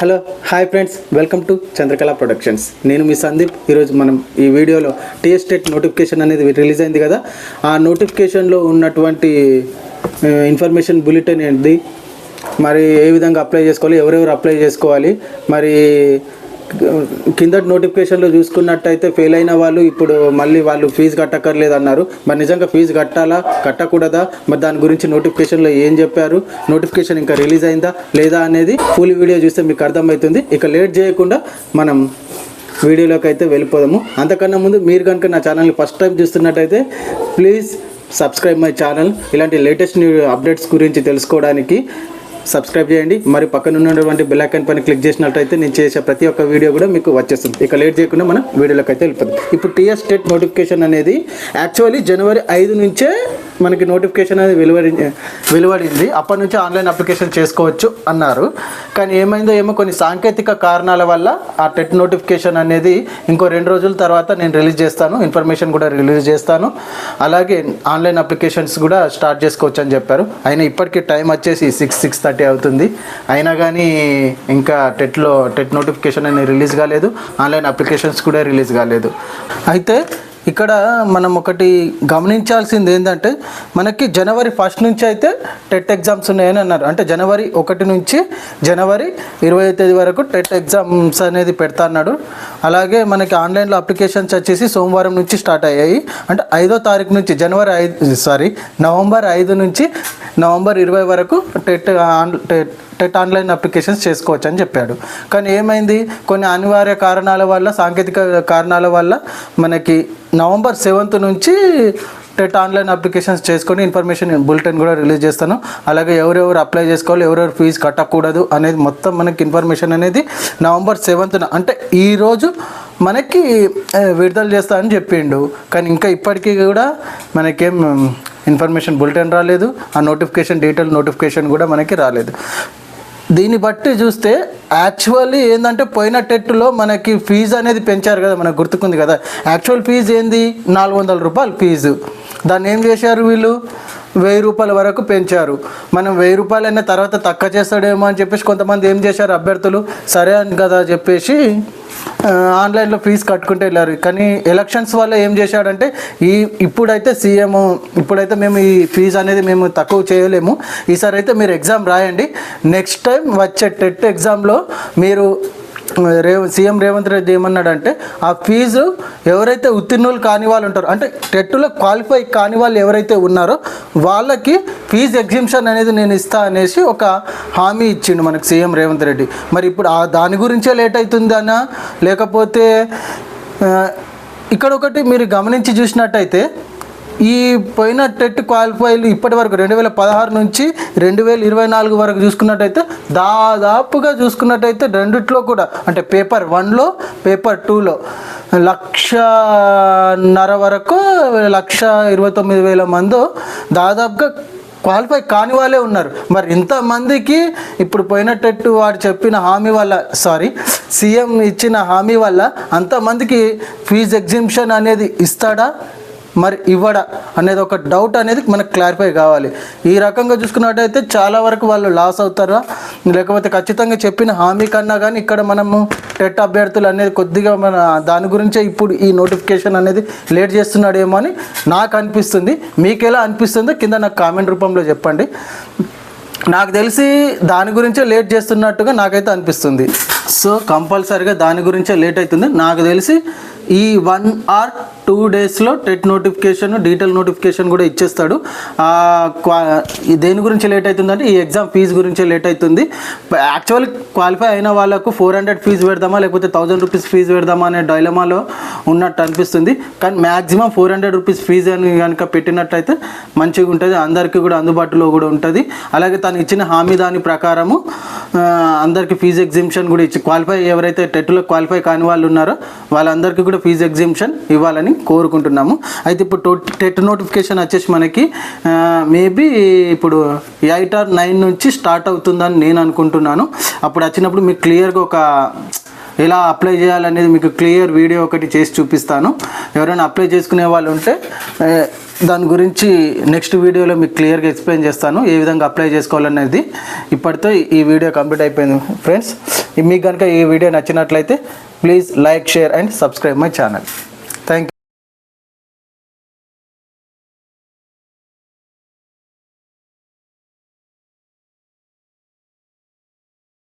Hello hi friends welcome to Chandrakala productions నేను మీ సందీప్ ఈరోజు మనం ఈ వీడియోలో టీ ఎస్టేట్ నోటిఫికేషన్ అనేది రిలీజ్ అయింది కదా ఆ నోటిఫికేషన్లో ఉన్నటువంటి ఇన్ఫర్మేషన్ బులెటిన్ ఏంటి మరి ఏ విధంగా అప్లై చేసుకోవాలి ఎవరెవరు అప్లై చేసుకోవాలి మరి కిందటి నోటిఫికేషన్లో చూసుకున్నట్టయితే ఫెయిల్ అయిన వాళ్ళు ఇప్పుడు మళ్ళీ వాళ్ళు ఫీజు కట్టక్కర్లేదు అన్నారు మరి నిజంగా ఫీజు కట్టాలా కట్టకూడదా మరి దాని గురించి నోటిఫికేషన్లో ఏం చెప్పారు నోటిఫికేషన్ ఇంకా రిలీజ్ అయిందా లేదా అనేది ఫుల్ వీడియో చూస్తే మీకు అర్థమవుతుంది ఇక లేట్ చేయకుండా మనం వీడియోలోకి అయితే వెళ్ళిపోదాము అంతకన్నా ముందు మీరు కనుక నా ఛానల్ని ఫస్ట్ టైం చూస్తున్నట్టయితే ప్లీజ్ సబ్స్క్రైబ్ మై ఛానల్ ఇలాంటి లేటెస్ట్ న్యూ అప్డేట్స్ గురించి తెలుసుకోవడానికి సబ్స్క్రైబ్ చేయండి మరి పక్కన ఉన్నటువంటి బెల్ ఐకాన్ పైన క్లిక్ చేసినట్టయితే నేను చేసే ప్రతి ఒక్క వీడియో కూడా మీకు వచ్చేస్తుంది ఇక లేట్ చేయకుండా మనం వీడియోలోకి అయితే వెళ్ళిపోతుంది ఇప్పుడు టీఎస్ స్టేట్ నోటిఫికేషన్ అనేది యాక్చువల్లీ జనవరి ఐదు నుంచే మనకి నోటిఫికేషన్ అనేది వెలువడి వెలువడింది అప్పటి నుంచి ఆన్లైన్ అప్లికేషన్ చేసుకోవచ్చు అన్నారు కానీ ఏమైందో ఏమో కొన్ని సాంకేతిక కారణాల వల్ల ఆ టెట్ నోటిఫికేషన్ అనేది ఇంకో రెండు రోజుల తర్వాత నేను రిలీజ్ చేస్తాను ఇన్ఫర్మేషన్ కూడా రిలీజ్ చేస్తాను అలాగే ఆన్లైన్ అప్లికేషన్స్ కూడా స్టార్ట్ చేసుకోవచ్చు అని చెప్పారు అయినా ఇప్పటికీ టైం వచ్చేసి సిక్స్ సిక్స్ థర్టీ అవుతుంది అయినా కానీ ఇంకా టెట్లో టెట్ నోటిఫికేషన్ అనేది రిలీజ్ కాలేదు ఆన్లైన్ అప్లికేషన్స్ కూడా రిలీజ్ కాలేదు అయితే ఇక్కడ మనం ఒకటి గమనించాల్సింది ఏంటంటే మనకి జనవరి ఫస్ట్ నుంచి అయితే టెట్ ఎగ్జామ్స్ ఉన్నాయని అన్నారు అంటే జనవరి ఒకటి నుంచి జనవరి ఇరవై తేదీ వరకు టెట్ ఎగ్జామ్స్ అనేది పెడతా అన్నాడు అలాగే మనకి ఆన్లైన్లో అప్లికేషన్స్ వచ్చేసి సోమవారం నుంచి స్టార్ట్ అయ్యాయి అంటే ఐదో తారీఖు నుంచి జనవరి ఐదు సారీ నవంబర్ ఐదు నుంచి నవంబర్ ఇరవై వరకు TET on TET TET online applications చేసుకోవచ్చు అని చెప్పాడు కానీ ఏమైంది కొన్ని అనివార్య కారణాల వల్ల సాంకేతిక కారణాల వల్ల మనకి నవంబర్ సెవెంత్ నుంచి టెట్ ఆన్లైన్ అప్లికేషన్స్ చేసుకొని ఇన్ఫర్మేషన్ బులెటిన్ కూడా రిలీజ్ చేస్తాను అలాగే ఎవరెవరు అప్లై చేసుకోవాలి ఎవరెవరు ఫీజు కట్టకూడదు అనేది మొత్తం మనకి ఇన్ఫర్మేషన్ అనేది నవంబర్ సెవెంత్న అంటే ఈరోజు మనకి విడుదల చేస్తా అని చెప్పిండు కానీ ఇంకా ఇప్పటికీ కూడా మనకేం ఇన్ఫర్మేషన్ బులెటిన్ రాలేదు ఆ నోటిఫికేషన్ డీటెయిల్ నోటిఫికేషన్ కూడా మనకి రాలేదు దీన్ని బట్టి చూస్తే యాక్చువల్లీ ఏంటంటే పోయిన టెట్లో మనకి ఫీజు అనేది పెంచారు కదా మనకు గుర్తుకుంది కదా యాక్చువల్ ఫీజు ఏంది నాలుగు వందల రూపాయలు ఫీజు దాన్ని ఏం చేశారు వీళ్ళు వెయ్యి రూపాయల వరకు పెంచారు మనం వెయ్యి రూపాయలు అయిన తర్వాత తక్కువ చేస్తాడేమో అని చెప్పేసి కొంతమంది ఏం చేశారు అభ్యర్థులు సరే అని కదా చెప్పేసి ఆన్లైన్లో ఫీజు కట్టుకుంటే వెళ్ళారు కానీ ఎలక్షన్స్ వల్ల ఏం చేశాడంటే ఈ ఇప్పుడైతే సీఎం ఇప్పుడైతే మేము ఈ ఫీజు అనేది మేము తక్కువ చేయలేము ఈసారి అయితే మీరు ఎగ్జామ్ రాయండి నెక్స్ట్ టైం వచ్చే టెట్ ఎగ్జామ్లో మీరు రే సీఎం రేవంత్ రెడ్డి ఏమన్నాడంటే ఆ ఫీజు ఎవరైతే ఉత్తీర్ణులు కాని వాళ్ళు ఉంటారో అంటే టెట్లో క్వాలిఫై కాని వాళ్ళు ఎవరైతే ఉన్నారో వాళ్ళకి ఫీజు ఎగ్జిబిషన్ అనేది నేను ఇస్తా అనేసి ఒక హామీ ఇచ్చిండు మనకు సీఎం రేవంత్ రెడ్డి మరి ఇప్పుడు ఆ దాని గురించే లేట్ అవుతుందనా లేకపోతే ఇక్కడ ఒకటి మీరు గమనించి చూసినట్టయితే ఈ పోయిన టెట్ క్వాలిఫైలు ఇప్పటి వరకు రెండు వేల పదహారు నుంచి రెండు వేల ఇరవై నాలుగు వరకు చూసుకున్నట్టయితే దాదాపుగా చూసుకున్నట్టయితే రెండిట్లో కూడా అంటే పేపర్ వన్లో పేపర్ టూలో లక్షన్నర వరకు లక్ష ఇరవై తొమ్మిది వేల మంది దాదాపుగా క్వాలిఫై కాని వాళ్ళే ఉన్నారు మరి ఇంతమందికి ఇప్పుడు పోయినట్టు వాడు చెప్పిన హామీ వల్ల సారీ సీఎం ఇచ్చిన హామీ వల్ల అంతమందికి ఫీజ్ ఎగ్జిబిషన్ అనేది ఇస్తాడా మరి ఇవ్వడా అనేది ఒక డౌట్ అనేది మనకు క్లారిఫై కావాలి ఈ రకంగా చూసుకున్నట్టయితే చాలా వరకు వాళ్ళు లాస్ అవుతారా లేకపోతే ఖచ్చితంగా చెప్పిన హామీ కన్నా కానీ ఇక్కడ మనము టెట్ అభ్యర్థులు అనేది కొద్దిగా మన దాని గురించే ఇప్పుడు ఈ నోటిఫికేషన్ అనేది లేట్ చేస్తున్నాడేమో అని నాకు అనిపిస్తుంది మీకు ఎలా అనిపిస్తుందో కింద నాకు కామెంట్ రూపంలో చెప్పండి నాకు తెలిసి దాని గురించే లేట్ చేస్తున్నట్టుగా నాకైతే అనిపిస్తుంది సో కంపల్సరీగా దాని గురించే లేట్ అవుతుంది నాకు తెలిసి ఈ వన్ ఆర్ టూ డేస్లో టెట్ నోటిఫికేషన్ డీటెయిల్ నోటిఫికేషన్ కూడా ఇచ్చేస్తాడు దేని గురించి లేట్ అవుతుందంటే ఈ ఎగ్జామ్ ఫీజు గురించి లేట్ అవుతుంది యాక్చువల్ క్వాలిఫై అయిన వాళ్ళకు ఫోర్ హండ్రెడ్ ఫీజు పెడదామా లేకపోతే థౌజండ్ రూపీస్ ఫీజు పెడదామా అనే డైలమాలో ఉన్నట్టు అనిపిస్తుంది కానీ maximum four hundred rupees fee అని కనుక పెట్టినట్టయితే మంచిగా ఉంటుంది అందరికీ కూడా అందుబాటులో కూడా ఉంటుంది అలాగే తను ఇచ్చిన హామీ దాని ప్రకారము అందరికీ ఫీజు ఎగ్జిబిషన్ కూడా ఇచ్చి క్వాలిఫై ఎవరైతే టెట్లో క్వాలిఫై కాని వాళ్ళు ఉన్నారో వాళ్ళందరికీ కూడా కూడా ఫీజు ఎగ్జిబిషన్ ఇవ్వాలని కోరుకుంటున్నాము అయితే ఇప్పుడు టెట్ నోటిఫికేషన్ వచ్చేసి మనకి మేబీ ఇప్పుడు ఎయిట్ ఆర్ నైన్ నుంచి స్టార్ట్ అవుతుందని నేను అనుకుంటున్నాను అప్పుడు వచ్చినప్పుడు మీకు క్లియర్గా ఒక ఎలా అప్లై చేయాలనేది మీకు క్లియర్ వీడియో ఒకటి చేసి చూపిస్తాను ఎవరైనా అప్లై చేసుకునే వాళ్ళు ఉంటే దాని గురించి నెక్స్ట్ వీడియోలో మీకు క్లియర్గా ఎక్స్ప్లెయిన్ చేస్తాను ఏ విధంగా అప్లై చేసుకోవాలనేది ఇప్పటితో ఈ వీడియో కంప్లీట్ అయిపోయింది ఫ్రెండ్స్ మీకు కనుక ఈ వీడియో నచ్చినట్లయితే Please like, share and subscribe my channel. Thank you.